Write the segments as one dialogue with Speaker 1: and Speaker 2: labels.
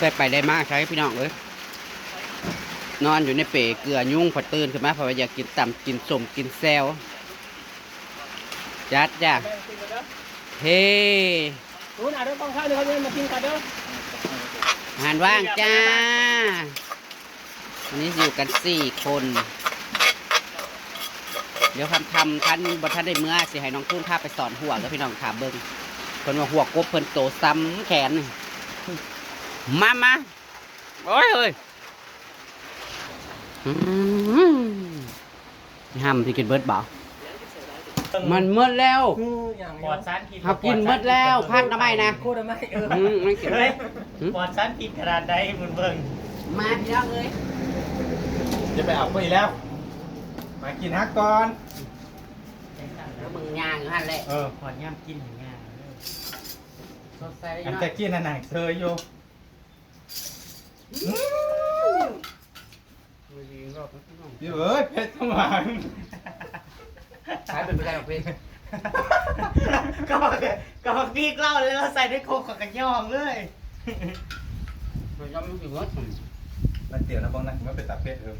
Speaker 1: ไปไปได้มากใช่พี่น้องเอ้ยนอนอยู่ในเปรเกลือยุ่งพอตื่นขึ้นมาเพราะว่าอยากกินต่ำกินสมกินแซวจัดจ้ะเฮ้
Speaker 2: รู้นะเด้อกองข้าวเดี๋ยวเขาจะมากินกันเด้อ
Speaker 1: อาหารว่างจ้าวันนี้อยู่กันสี่คน เดี๋ยวคำทำท่านบท่านได้เมื่อสิให้น้องตุ้นพาไปสอนหัวแล้วพี่น้องขาเบิ้งเพิ่นว่าหัวกบเพิ่นโตซ้ำแขนมามาโอ้ยเฮ้ยอืมห้ามที่กินเบิร์ดบ่ามันเมื่อแล้ว
Speaker 2: คืออย่าง
Speaker 3: ปลอดสารพิษ
Speaker 1: เขากินเบิดแล้วพักทำไมนะ
Speaker 2: โคตรไม่เออ
Speaker 1: อืมไม่กิน
Speaker 3: เฮ้ยปลอดสารพิษขนาดใดมึงเบิ่ง
Speaker 1: มาพี่น้องเลย
Speaker 4: จะไปเอาไปอีกแล้ว มากินฮักก่อน
Speaker 1: แล้วมึงย่างอยู่หันแหละ
Speaker 4: เออ
Speaker 3: ปลอดย่ำกินอย่างเงี้ย
Speaker 1: สดใส
Speaker 4: อัน
Speaker 1: เนาะ
Speaker 4: จะกินอันไหนเธออยู่อยู่เอ้ยเพชรเข้ามา
Speaker 1: ขายเป็นไปได้หรอกพี่
Speaker 3: ก็บอกก็บอกพี่เล่าเลยเราใส่ได้โคกกับกระยองเลย
Speaker 1: มันยอมมันถึงว่า
Speaker 4: มันเตี๋ยวนะบ้องนะมันเป็นตาเพชรเออ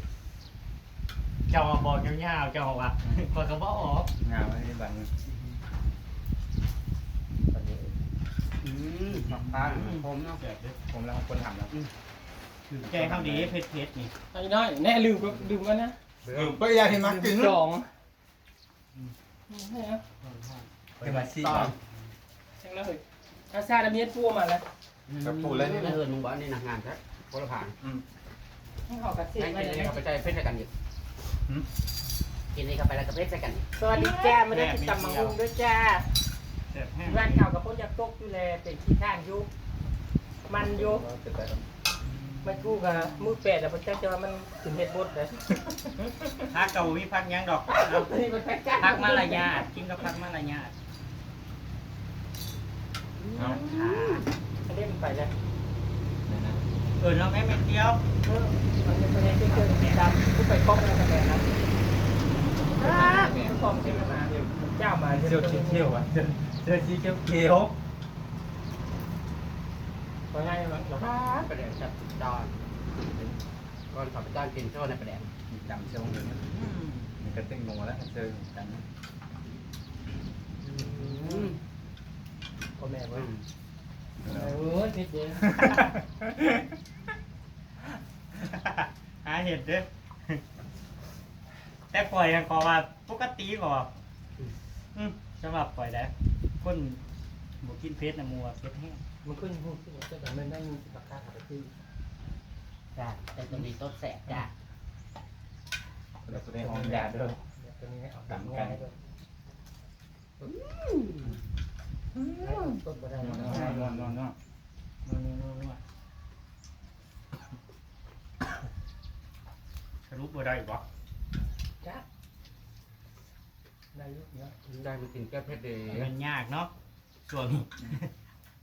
Speaker 3: เจ้ามาบอกยาวๆเจ้าว่าคนก็บอกออก
Speaker 4: งามไม่บัง
Speaker 1: อืมปากปลาผมเนาะ
Speaker 4: เดี๋ยวผมแล้วคนทำแล้ว
Speaker 3: แกข้าวดีเผ็ดเผ็ดๆนี่
Speaker 2: ไอ้น้อยแน่ลืมก็ลืมกันนะ
Speaker 4: เออไปยาที่มากิน
Speaker 2: สองให้นะ
Speaker 4: เป็นมาซี่
Speaker 2: ช่างแล้วเฮ้ยอาซาดามีดปัวมาแล้ว
Speaker 1: กับปูแล้วนี่เฮินมึงบอกนี่หนักงานครับคนละผ่าน
Speaker 2: ให้เขากระเสีย
Speaker 1: ให้
Speaker 2: ไป
Speaker 1: กิน
Speaker 2: เล
Speaker 1: นี่
Speaker 2: ย
Speaker 1: เขาไปใจเพชรใส่กันอีกกินนี่เข้าไปแล้วก็เพชรใส่กันอีก
Speaker 2: สวัสดีจ้าไม่ได้ติดตามมังคุดด้วยจ้า
Speaker 3: แซ่ บแห้ง
Speaker 2: ร้านเก่ากับพ้นยักษ์ตกอยู่แลเป็นขี้ข้านยุมันยุมันกู้กับมือแปดแต่พอเจ้าจะว่ามันถึงเห็ดบดเลย
Speaker 3: พักเก่ามีพักยังดอกเอา
Speaker 2: นี่มันแพ็กจ้า
Speaker 3: พักมาลายาทกินกับพักมาลายาท
Speaker 4: เอา
Speaker 2: อันนี้มันไปเลย
Speaker 3: เออเราแม่เม็ดเดียว
Speaker 2: เออมันเป็นประเด็นที่เกิดสีดำผู้ไปครอบอะไรกันแบบนั้นผู้กองเชื่อมาเจ้ามา
Speaker 4: เที่ยวเที่ยวอะ เจอเจอสีเขียวเขียว
Speaker 2: เพราะง่ายมันเรา
Speaker 1: ประเดี๋ยวจับดอนก่อนขับไปจ้างกินโซ่ในประเดี๋ยว
Speaker 4: ดำเชียวเลยมันกระติ้งลงมาแล้วเจอกัน
Speaker 2: พ่อแม่ว่าเออนิดเดียว
Speaker 3: หาเห็ดเด้อแต่ปล่อยยังก็ว่าปกติบ่อืมสำหรับปล่อยได้ คนบ่กินเผ็ดนะมัวเผ็ดแห้ง
Speaker 2: มันขึ้นพูดขึ้นแต่มันได้มีราคาขายที่
Speaker 1: จ้าแต่ตรงนี้ต้นแสบจ้า
Speaker 4: เราจะได้ห้องยาด้วย
Speaker 2: ตัวนี้ให้เอาดำกันด้วยต้นบะได
Speaker 4: นอนนอนนอนนอน
Speaker 3: นัวๆๆสรุปบ่ได้บ่
Speaker 2: จ้า ได้ยุเยอะ
Speaker 1: ได้มากินแก้เพชรดี
Speaker 3: มันยากเนาะส่วนนี้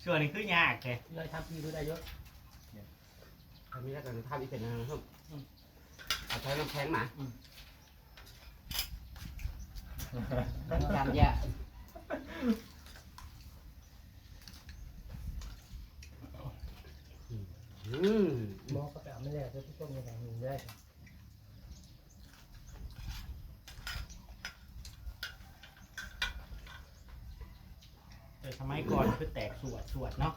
Speaker 3: ส่วนนี้คือยากแก
Speaker 2: เลยทำพี่ดูได้เยอะ
Speaker 1: ทำนี้แล้วกันทำอีกเป็นนะครับเอาใช้น้ำแข็งมาจำเยอะอืม
Speaker 2: มองก็แบบไม่ได้เพื่อที่ต้มยังไงหนึ่งได้
Speaker 3: สมัยก่อนคือแตกสวดสวดเนาะ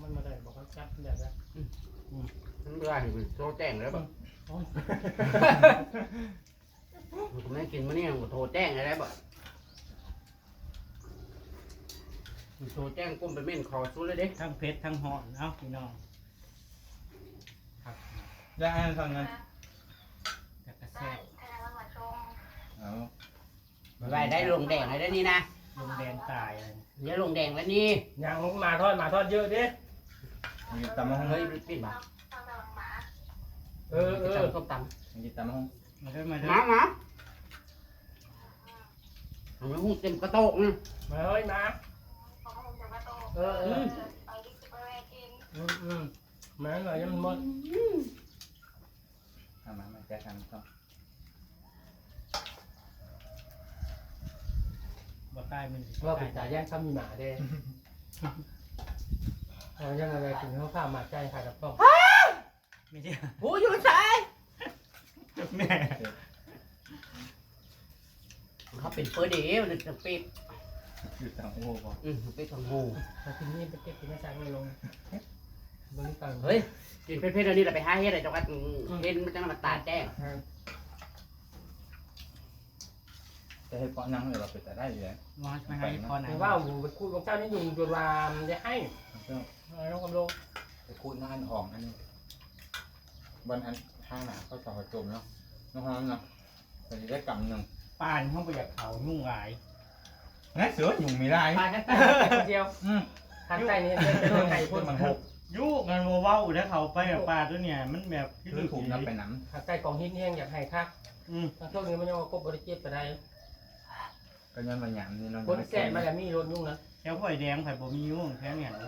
Speaker 2: มันมาได้บอกเขาจับแบบนั้น
Speaker 1: ทั้งเรื่องโทรแจ้งแล้วแบบผมไม่กินมันนี่ผมโทรแจ้งอะไรแบบโทรแจ้งก้มไปเม่นคอสู้เลยเด้
Speaker 3: ทั้งเพชรทั้งหอนเอ้าพี่น้องครับ
Speaker 4: ยาอ่านฟังกัน
Speaker 3: แต่กระแซ่บ
Speaker 4: เอา
Speaker 1: ไปได้ลงแดงอะไรได้นี่นะ เดี๋ยวลงแดงแล้วนี่
Speaker 2: ยางมาทอดมาทอดเยอะดิ
Speaker 4: มีตำมะฮง
Speaker 1: เฮ้ยปิดบ่า
Speaker 2: เออเออ
Speaker 1: ส้มต
Speaker 4: มีตำมะฮง
Speaker 3: มาเด้อมาำเด้อ
Speaker 1: มามาทำไมหูเต็มกระโตกนะ
Speaker 2: มาเฮ้ยมาเออเอ
Speaker 1: อื
Speaker 2: อ
Speaker 1: ม
Speaker 2: อืมอืมมาหน่อยยังมันหมด
Speaker 4: ทำมามาแจกกันก็
Speaker 3: บบ่ใต้มัน
Speaker 2: ว่าเป็นตาย่างข้ามีหมาเด้เอายังอะไรถึงเขาข้ามหมาใจค่ะกับต้อง
Speaker 3: ไม่ใช่
Speaker 1: โอ้ยอยู่ใส่
Speaker 3: แม่
Speaker 1: เขาเป็นเปิดเดียวมันจะปิด
Speaker 4: อยู่ทางโอ้บ่
Speaker 1: อืมปิดทางหู
Speaker 2: แต่ทีนี้ไปเก็บที่แม่ช้างไม่ลงบริการ
Speaker 1: เฮ้ยกินเพชรเพชรเดี๋ยวนี้เราไปหาเฮ็ดอะไรจังหวัดเห็นมันจังหวัดตาแจ้ง
Speaker 4: จะให้เปาะนั่งเลยเราไปแต่ได้อยู่แล้ว
Speaker 3: ว่าไม่ให้พอไหน
Speaker 2: แต่ว่าหมูไปคูดของเจ้านี่ยุงจนวามจะให้
Speaker 4: ก็
Speaker 2: เอาลงกำลง
Speaker 4: ไปคูดหน้าอันหอมอันนี้บนอันข้างหน้าก็ต่อจมเนาะน้องหอมเนาะไปได้กำหนึ่ง
Speaker 3: ป่านห้องประหยัดเขายุ่งหลาย
Speaker 4: นะเสืออยู่ไม่ได้
Speaker 2: ปลาแค่เดียว
Speaker 4: อืม
Speaker 2: ทางใต้นี่เป็นคนไทย
Speaker 4: พู
Speaker 2: พู
Speaker 4: ด
Speaker 2: ด
Speaker 4: มันหก
Speaker 3: ยุ่งกันเว้าแล้วเขาไปกับป่าตัวเนี่ยมันแบบ
Speaker 4: คือถูกนับไปน้
Speaker 2: ทางใต้กองหินแห้งอยากให้คัก
Speaker 3: อืม
Speaker 2: ทางช่วงนี้มันยังกบบริเก็บไปได้ำ
Speaker 4: ก็ย้อนมาหยามนี่เรา
Speaker 2: คนแก่มาแล้วมีรถยุ่งนะ
Speaker 3: แถวข่อยแดงข่อยบ่มียุ่งแถวเนี่ยโอ้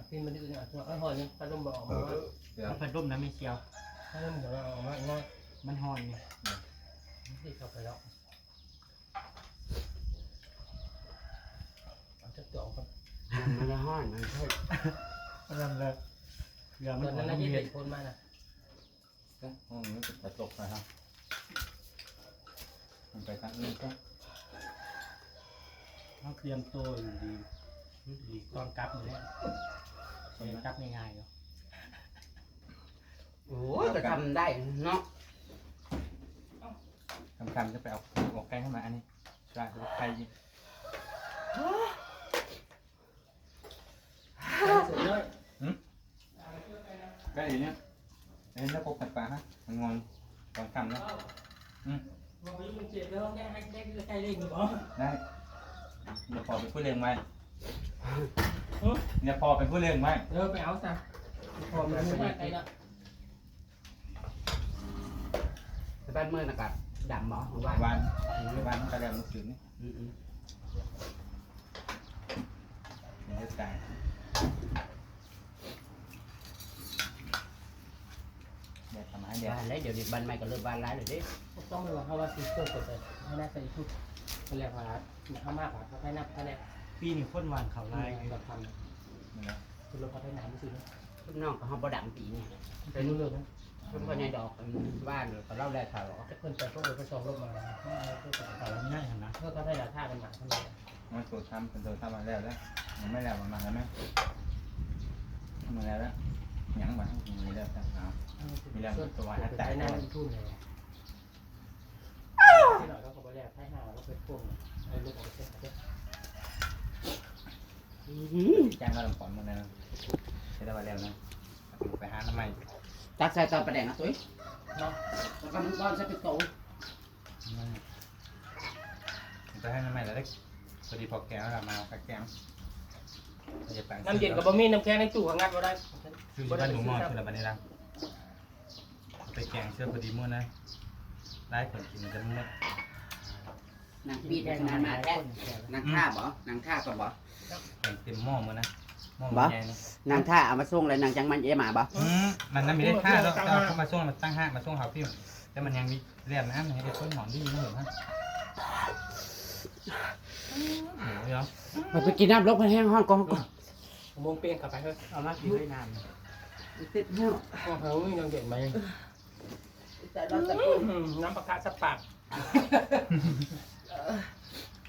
Speaker 3: ย
Speaker 2: พี่มันดื้อเนี่ยเอาหอยนี่ถ้าลมบอกออกมาว่า
Speaker 4: เดี๋ยว
Speaker 3: เอาพัดลมนะไม่เชียว
Speaker 2: ถ้าลมบอกออกมาง่าย
Speaker 3: มันฮอนนี่
Speaker 2: ที่เข้าไปแล้วเอาจะจ่องกัน
Speaker 1: มันจะห้อนมันเพิ่ม
Speaker 3: นั่นเลยเรือ
Speaker 2: ต
Speaker 3: มัน
Speaker 2: อนนั้น
Speaker 3: น้
Speaker 2: นะที่
Speaker 3: เย็
Speaker 2: เด็
Speaker 3: น
Speaker 2: กคนมาน่ะ
Speaker 4: ห้องนี้เป็นกระจกนะครับ มันไปทางนี้ก็
Speaker 3: เขาเตรียมตัวอยู่ดีดีตอนกลับอยู่แล้วเสียกลับง่ายๆเนาะ
Speaker 1: โอ้ยก็ทำได้เนาะ
Speaker 4: ทำการจะไปเอาออกแกงเข้ามาอันนี้ได้รถไฟยิง
Speaker 2: เสร็จเลย
Speaker 4: ก็อย่างเนี้ยเอ้ยแล้วพบกันปะฮะมันงอน ตอนคำเนาะ
Speaker 2: บอกว่ามันเจ็บแล้วแค่ให้แค่ใกล้เล่นอยู่บ่
Speaker 4: ได้เดี๋ยวพอเป็นผู้เลี้ยงไว้เดี๋ยวพอเป็นผู้เลี้ยงไว้
Speaker 2: เออไปเอาซะพอมันไม่ได้ไกลละ
Speaker 1: แต่บ้านเมื่อนะกับดำหมอของว่า
Speaker 4: วันวันกระเดียมือถือนี่
Speaker 1: อืม
Speaker 4: มันจะตายเดี๋ยวทำให้
Speaker 1: ๆ
Speaker 4: เดี๋ยว
Speaker 1: บ้านแล้วเดี๋ยวนี้บ้านใหม่ก็เริ่มบ้านร้ายเลยเดิ
Speaker 2: ต้องไปว่าเขาว่าซีเซอร์กดเลยให้น่าใส่ชุดเป็นแหลกว่าเอามากกว่าเขาให้นับคะแนน
Speaker 3: ปีนี้คนหวานเขาลาย
Speaker 2: แบบทำ
Speaker 4: มันแล้ว
Speaker 2: คือเราเขาให้หนามไม่ซื้อ
Speaker 1: ทุกน้องก็ห้องบ่ดำปีนี่
Speaker 2: เป็นรู้เรื่องนะ
Speaker 1: ทุกคนในดอกกันบ้านก็เล่าได้ข่าวหรอ
Speaker 2: เพื่อนไปพวกเราไปซ้อมรถมาเพื่อ
Speaker 3: เขาง่ายนะ
Speaker 2: เพื่อเขาได้ราคากันหนาเท่าไหร่
Speaker 4: มันตัวทำเป็นตัวทำมาแล้วแล้วมันไม่แล้วมันมาแล้วไหมมาแล้วแล้ว ยังมามีแล้วแต่เอา
Speaker 2: ใช้หน้ามันทุ่นเลยที่หน่อยก็ขอไปแลกให้หาแล้วไปพ่วงไอ้ลูกของเส้นเส้น
Speaker 4: แจ้งว่าลำปอนมาแล้วใช้ได้มาแล้วนะไปหาทำไม
Speaker 1: ตักใส่ตอนประแดงนนะตุ้ย
Speaker 2: เนาะ
Speaker 1: แล้วก็มันก้อนใส่ไปโต
Speaker 4: ไปให้ทำไมแล้วได้พอดีพอแก้วเรามาแก้ว
Speaker 2: น้ำเย็นกับบะหมี่น้ำแข็งในตู้ของงานก็ได้
Speaker 4: คือบ้านหนูมอคือละบันนี้ละไปแกงเสื้อพอดีมื้อนะได้ผลกินจะมื้อนา
Speaker 1: งปีแดงนานมาแท้นางท่าบ่นางท่าก็บ่
Speaker 4: แกงเต็มหม้อมื้อนะหม้อ
Speaker 1: บ่
Speaker 4: ใหญ่นะ
Speaker 1: นางท่าเอามาส่งเลยนางจังมันเอ๋หมาบ่
Speaker 4: อืมมันนั่นมีได้ค่าแล้วเอาเข้ามาส่งมาตั้งห้ามาส่งเขาพี่แต่มันยังมีเรียบนะมันยังได้ต้นหอมดีนะเหรอฮะโอ้ยเนาะ
Speaker 1: มันไปกินน้ำลกมันแห้งห้องกองก่อน
Speaker 2: มงเปียงกลับไปเถอะ
Speaker 3: เอามากินได้นา น
Speaker 1: ติดแห้ง
Speaker 2: โอ้โหยังเด่นไหม
Speaker 1: แต่เราจะ
Speaker 2: น้ำปลากาสับปาก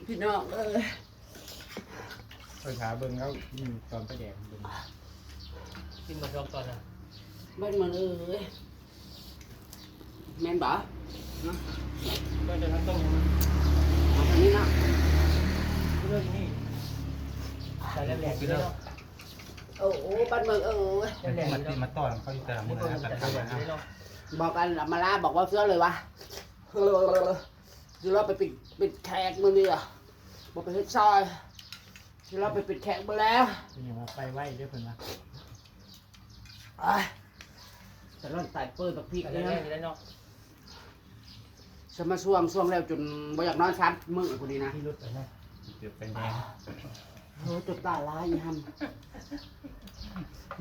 Speaker 1: พี่น้องเออ
Speaker 3: ไปขาเบิ้งแล้วตอนไปแดงเบิ้ง
Speaker 2: กินมาลองตอนน่ะ
Speaker 1: บ้านมันเอ้ยแม่นบ่
Speaker 2: ก็จะต้อง
Speaker 1: เอาคนนี้เนาะ
Speaker 2: เรื่องนี้แต่แหลกๆเนาะ
Speaker 1: โอ้โหบ้านเมืองเอ้ย
Speaker 4: มันมาตีมาต่อนเขาอยู่แต่ละมือ
Speaker 2: คนะ
Speaker 4: แต่
Speaker 2: ล
Speaker 4: ทำ
Speaker 2: ก
Speaker 4: มา
Speaker 2: ๆเนะ
Speaker 1: บอกกันมาลาบอกว่าเสื้อเลยวะเออคือเราไปปิดปิดแขกมือนี่อะบอกไปเฮ็ดซอยคือเราไปปิดแขกมาแล้ว
Speaker 3: นยังว่าไปไหวเด้อเพิ่นว่า
Speaker 1: แต่เร่อนใส่เปิดแบบพริก
Speaker 2: แต่
Speaker 1: เนี่ย
Speaker 2: แหลกๆเนาะ
Speaker 1: สมาช่วงช่วงแล้วจนบ่อยากนอนชั้นมือคนนี้นะ
Speaker 2: ที่รถไปนะ
Speaker 4: เดี๋ยวเป็นแดง
Speaker 1: โอ้จุดตาลายอีฮัม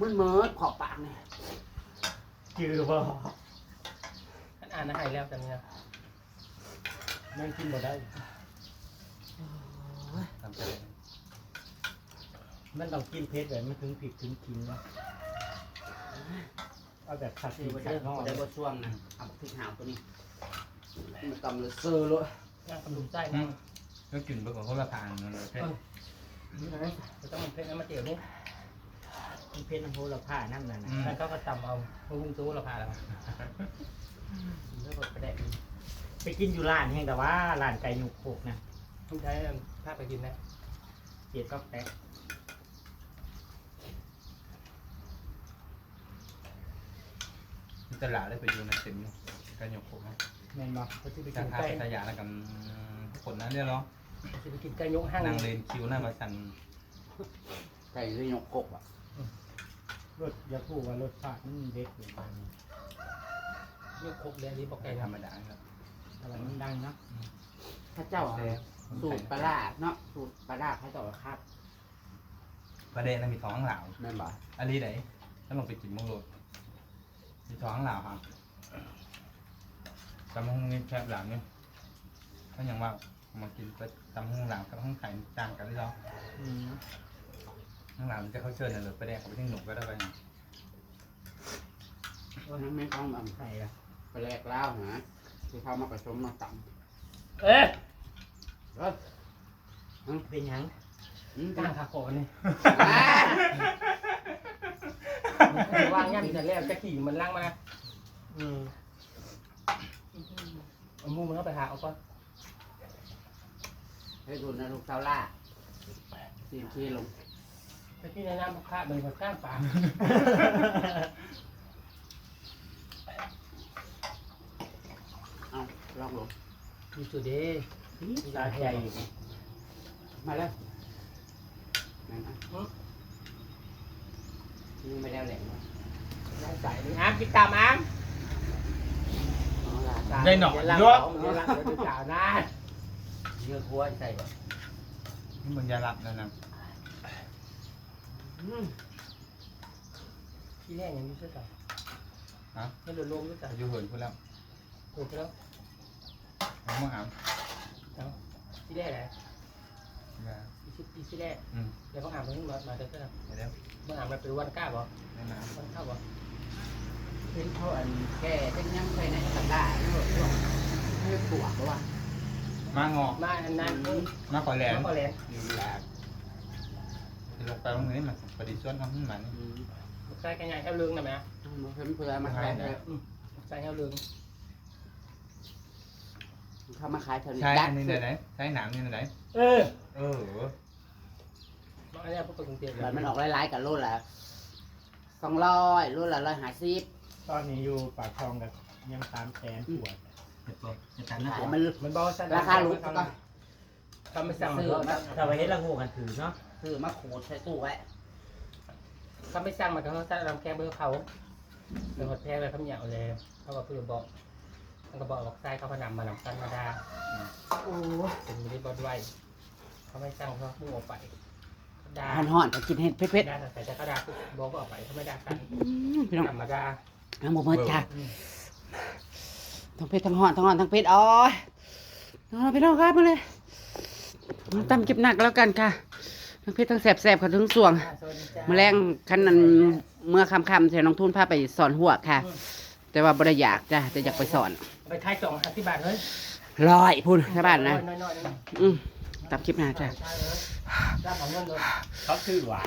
Speaker 1: มันเมิดขอบปากเนี่ย
Speaker 3: จือบ่
Speaker 2: ท่านอ่านนะให้แล้วกันเนี่ยมันกินบ่ได้
Speaker 4: ทำไปเลย
Speaker 3: มันต้องกินเพชรแบบมันถึงผิดถึงกินนะเอาแบบขัด
Speaker 1: สิ
Speaker 3: สี
Speaker 1: บ่
Speaker 3: ขั
Speaker 1: ได้
Speaker 3: ดนอก
Speaker 1: บ่ได้บ่ช่วงนะเอาพริกหาวตัวนี้มันตำเลยเซอร์เลย
Speaker 2: ย่างขนมไส้นะ
Speaker 4: ก็กินไปกับคนละทางนั่นเลยเพ่
Speaker 2: นี่ไง จะต้องมันเผ็ดน้ำมาเจียวนี่
Speaker 3: มันเพชรน้ำโพละผ้านั่นน่ะนะ
Speaker 2: แล้วเขาก็ตำเอาหุ้งตู้เราพาแล้วแล้วก็กระแดก
Speaker 3: ไปกินอยู่ร้านแห่งแต่ว่าร้านไก่หยุกโคกนะ
Speaker 2: ทุกท้ายถ้าไปกินนะ
Speaker 3: เจ็ดก็แป๊ก
Speaker 4: ตลาดได้ไปอยู่ในเต็มกันหยกผมนะ
Speaker 3: แม่นบ่
Speaker 2: เขาจะไป
Speaker 4: กา
Speaker 2: กิ
Speaker 4: ร
Speaker 2: น
Speaker 4: ทา
Speaker 2: ไก่
Speaker 4: ปัตยาแล้วกันทุกคนนะเรียกเนาะ
Speaker 2: จะไปกินไก่ยกห้าง
Speaker 4: นางเลนคิวหน้ามาสั่น
Speaker 1: ไก่ที่ยกกบอะ
Speaker 3: รสอยาพูดว่ารสชาติมันเด็ดอยู่ตอนนี้
Speaker 2: ยกครบเลยนี่บอก
Speaker 4: ไก่
Speaker 2: ไก่
Speaker 4: ธร
Speaker 2: ทำ
Speaker 4: รมดาครับ
Speaker 3: แต่ว่ามันดังนะ
Speaker 1: พระเจ้าอะสูตรปลาร้าเนาะสูตรปลาร้าพระเจ้าอะครับ
Speaker 4: ประเด็นนั้นมีท้องเหล่า
Speaker 1: แม่นบ่
Speaker 4: อันนี้ไหนถ้าลงไปกินมังโรดมีท้องเหล่าครับตำห้องนี้แคบหลังเนี่ยก็ยังว่า มากินไปตำห้องหลังกับห้องไข่ต่างกันหรือเปล่า
Speaker 3: อืม
Speaker 4: ห้องหลังจะเขาเชิญน่ะเลยประเด็นเขาไปที่หนุ่มก็ได้ไป
Speaker 1: วันนั้นไม่ต้องแบบ
Speaker 3: ไข่ละ
Speaker 1: ไปแลกเหล้าหาที่เขามาผสมมาต
Speaker 2: เอ๊ะำ
Speaker 1: เออ
Speaker 3: เป็นหยัง
Speaker 1: อืม
Speaker 2: ก
Speaker 1: จ้า
Speaker 2: ลางขาโกนี่
Speaker 1: อ่า
Speaker 2: วางย่ำแต่แล้วจะขี่มันล่างมาอืมเอามูมันเข้าไปหาเอาก่อน
Speaker 1: ให้ดูนะลูกเต้าล่าทีมขี้ลง
Speaker 2: ไปที่ในน้ำข้าเป็นคนข้างป่า
Speaker 1: เอาลองลง
Speaker 2: อยู่สุดเด้
Speaker 3: ตาใจ
Speaker 1: มาแล้วนั่นอะนี่ไม่ได้แหลม
Speaker 2: น้ำใสนี่อ้ามกินตามอ้าม
Speaker 1: อ๋อล่ะ
Speaker 4: ได้หน่อย
Speaker 2: เดี๋ยว
Speaker 4: เยอะ
Speaker 2: เดี๋ยวหลังเดี๋ยวดูจ่าวนะ
Speaker 1: เยอะหัวใส่ก่อน
Speaker 4: นี่มันยาลับนะนะ
Speaker 1: อืม
Speaker 2: ที่แรกยังอยู่สุดต่อ
Speaker 4: ฮะ
Speaker 2: ไม่โดนลมด้วยจ้ะ
Speaker 4: อยู่เหินพูดแล้ว
Speaker 2: โอ้ยแล้ว
Speaker 4: เอามาหาม
Speaker 2: ที่แรกไหน
Speaker 4: นะ
Speaker 2: ที่ที่ที่แรก
Speaker 4: อืม
Speaker 2: แล้วก็อ่านตรงนี้มามาเด้อเด้อ
Speaker 4: เดี๋ยว
Speaker 2: เมื่ออ่านมันเป็นวันก้าบ่
Speaker 4: แนะน
Speaker 2: วันข้าบ่
Speaker 1: เห็นเขาอันแก่จังยังใส่ในตะกร้าเนอะช่วงให้ปวกหรือวะำ
Speaker 4: มางอ
Speaker 2: มาอันนั้นเออ
Speaker 4: มาขอแหลน
Speaker 2: มาก็แลน
Speaker 1: อยู่แหลก
Speaker 4: จะลงไปตรงนี้มันปฏิส่วนทำให้มัน
Speaker 1: อืม
Speaker 2: ใส่กันใหญ่เท่าเรืองนะแม่
Speaker 1: มาเพิ่มเพื่อมาขายเถอะ
Speaker 2: ใส่เท่าเรือง
Speaker 1: เขามาขายเท่านี้
Speaker 4: ใช้
Speaker 1: ดั
Speaker 4: อันนี้
Speaker 1: สุ
Speaker 4: ไหน
Speaker 1: ด
Speaker 4: ใช้หนังนี่ไหน
Speaker 2: เออ
Speaker 4: เออ
Speaker 2: มาอันนี้พวกกรุงเทพ
Speaker 1: บัตรมันออกหลายๆกับรุ่นละสองร้อยรุ่นละร้อยห้าสิบ
Speaker 3: ตอนนี้อยู่ปากคลองกับยังสามแสนขวด
Speaker 4: เจ็บตัวจะตันนะ
Speaker 1: ขายมัน
Speaker 2: มันบอกสั้น
Speaker 1: ราคาลุกก็
Speaker 2: ทำไม่สั่ง
Speaker 1: ซื้อมา
Speaker 3: ถ้าไปเห็นละงูกันถือเนาะ
Speaker 1: ซื้อมาขูดใส่ตู้ไว้
Speaker 2: ทำไม่สั่งมันก็ต้องสั่งลำแกงเบอร์เขาเป็นหดแท้เลยเขาเหนียวเลยเขาก็เพื่อบอกมันก็บอกบอกใส่เขาพนำมานำกันมาดา
Speaker 1: โอ้
Speaker 2: เป็นมินิบอลไว้เขาไม่สั่งเขาพุ่งออกไปดา
Speaker 1: ห่อนห่อนๆไปกินเห็ดเผ็ด
Speaker 2: ดาใส่แต่เขาดาบอกก็ออกไปเขาไม่ดากัน
Speaker 1: ๆอืมพี่น้อง
Speaker 2: ธรรมดา
Speaker 1: น้ำหมูเมิดจ้า ทั้งเผ็ดทั้งห่อนทั้งห่อนทั้งเผ็ดอ๋อยเอาพี่น้องครับมาเลยมาตำจิบหนักแล้วกันค่ะทั้งเผ็ดทั้งแสบๆค่ะทั้งสวง
Speaker 2: สวัสดีจ้า
Speaker 1: แมลงคันนั้นเมื่อคำคำๆเทน้องทุนพาไปสอนหัวค่ะ แต่ว่าบ่ได้อยากจ้ะแต่อยากไปสอน
Speaker 2: ไปท้ายจ่องอธิบายเฮ้ย
Speaker 1: ร้อยพูดใช่บ้านนะ
Speaker 2: น้อยๆน้อย
Speaker 1: อืมตับคลิปหน้าจ้ะ
Speaker 2: ๆรับของเงินเลย
Speaker 3: เขาคือหวา